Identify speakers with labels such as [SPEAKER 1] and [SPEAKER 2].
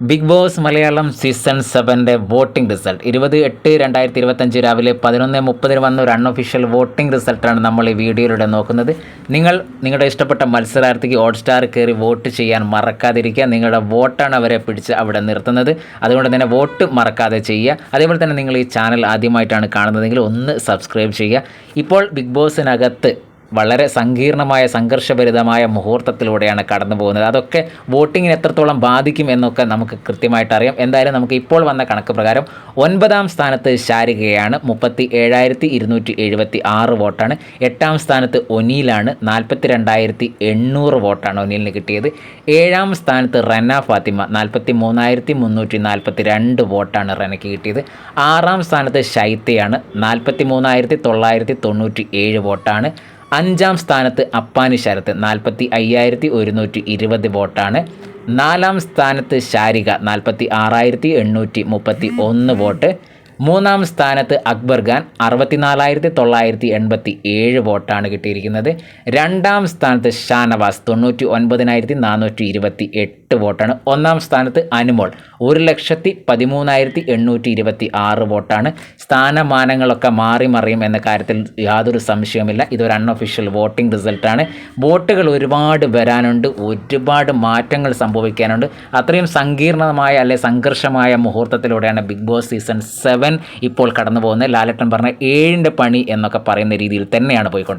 [SPEAKER 1] Big Boss Malayalam season സെവന്റെ voting result. ഇരുപത് എട്ട് രണ്ടായിരത്തി ഇരുപത്തഞ്ച് രാവിലെ പതിനൊന്ന് മുപ്പതിന് വന്ന ഒരു അൺഒഫീഷ്യൽ വോട്ടിംഗ് റിസൾട്ടാണ് നമ്മൾ ഈ വീഡിയോയിലൂടെ നോക്കുന്നത്. നിങ്ങൾ നിങ്ങളുടെ ഇഷ്ടപ്പെട്ട മത്സരാർത്ഥിക്ക് ഹോട്ട് സ്റ്റാർ കയറി വോട്ട് ചെയ്യാൻ മറക്കാതിരിക്കുക. നിങ്ങളുടെ വോട്ടാണ് അവരെ പിടിച്ച് അവിടെ നിർത്തുന്നത്. അതുകൊണ്ട് തന്നെ വോട്ട് മറക്കാതെ ചെയ്യുക. അതേപോലെ തന്നെ നിങ്ങൾ ഈ ചാനൽ ആദ്യമായിട്ടാണ് കാണുന്നതെങ്കിൽ ഒന്ന് സബ്സ്ക്രൈബ് ചെയ്യുക. ഇപ്പോൾ ബിഗ് ബോസിനകത്ത് വളരെ സങ്കീർണമായ സംഘർഷഭരിതമായ മുഹൂർത്തത്തിലൂടെയാണ് കടന്നു പോകുന്നത്. അതൊക്കെ വോട്ടിങ്ങിന് എത്രത്തോളം ബാധിക്കും എന്നൊക്കെ നമുക്ക് കൃത്യമായിട്ട് അറിയാം. എന്തായാലും നമുക്ക് ഇപ്പോൾ വന്ന കണക്ക് പ്രകാരം ഒൻപതാം സ്ഥാനത്ത് ശാരികയാണ് മുപ്പത്തി ഏഴായിരത്തി ഇരുന്നൂറ്റി എഴുപത്തി ആറ് വോട്ടാണ്. എട്ടാം സ്ഥാനത്ത് ഒനീലാണ് നാൽപ്പത്തി രണ്ടായിരത്തി എണ്ണൂറ് വോട്ടാണ് ഒനീലിന് കിട്ടിയത്. ഏഴാം സ്ഥാനത്ത് റന ഫാത്തിമ നാൽപ്പത്തി മൂന്നായിരത്തി മുന്നൂറ്റി നാൽപ്പത്തി രണ്ട് വോട്ടാണ് റനയ്ക്ക് കിട്ടിയത്. ആറാം സ്ഥാനത്ത് ശൈത്യയാണ് നാൽപ്പത്തി മൂന്നായിരത്തി തൊള്ളായിരത്തി തൊണ്ണൂറ്റി ഏഴ് വോട്ടാണ്. അഞ്ചാം സ്ഥാനത്ത് അപ്പാനി ശരത്ത് നാൽപ്പത്തി അയ്യായിരത്തി ഒരുന്നൂറ്റി ഇരുപത് വോട്ടാണ്. നാലാം സ്ഥാനത്ത് ശാരിക നാൽപ്പത്തി ആറായിരത്തി എണ്ണൂറ്റി മുപ്പത്തി ഒന്ന് വോട്ട്. മൂന്നാം സ്ഥാനത്ത് അക്ബർ ഖാൻ അറുപത്തിനാലായിരത്തി തൊള്ളായിരത്തി എൺപത്തി ഏഴ് വോട്ടാണ് കിട്ടിയിരിക്കുന്നത്. രണ്ടാം സ്ഥാനത്ത് ഷാനവാസ് തൊണ്ണൂറ്റി ഒൻപതിനായിരത്തി നാനൂറ്റി ഇരുപത്തി എട്ട് വോട്ടാണ്. ഒന്നാം സ്ഥാനത്ത് അനുമോൾ ഒരു ലക്ഷത്തി പതിമൂന്നായിരത്തി എണ്ണൂറ്റി ഇരുപത്തി ആറ് വോട്ടാണ്. സ്ഥാനമാനങ്ങളൊക്കെ മാറി മറിയും എന്ന കാര്യത്തിൽ യാതൊരു സംശയവുമില്ല. ഇതൊരു അൺഒഫീഷ്യൽ വോട്ടിംഗ് റിസൾട്ടാണ് വോട്ടുകൾ ഒരുപാട് വരാനുണ്ട്. ഒരുപാട് മാറ്റങ്ങൾ സംഭവിക്കാനുണ്ട്. അത്രയും സങ്കീർണമായ അല്ലെ സംഘർഷമായ മുഹൂർത്തത്തിലൂടെയാണ് ബിഗ് ബോസ് സീസൺ സെവൻ ഇപ്പോൾ കടന്നു പോകുന്ന ലാലട്ടൻ പറഞ്ഞ ഏഴിന്റെ പണി എന്നൊക്കെ പറയുന്ന രീതിയിൽ തന്നെയാണ് പോയിക്കൊണ്ടിരിക്കുന്നത്.